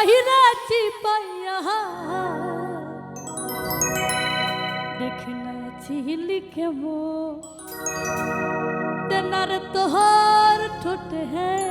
আহিরাচি পাইয়া দেখনা চিলি কেব তেনার তোহার ঠোঁটে হ্যাঁ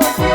ここ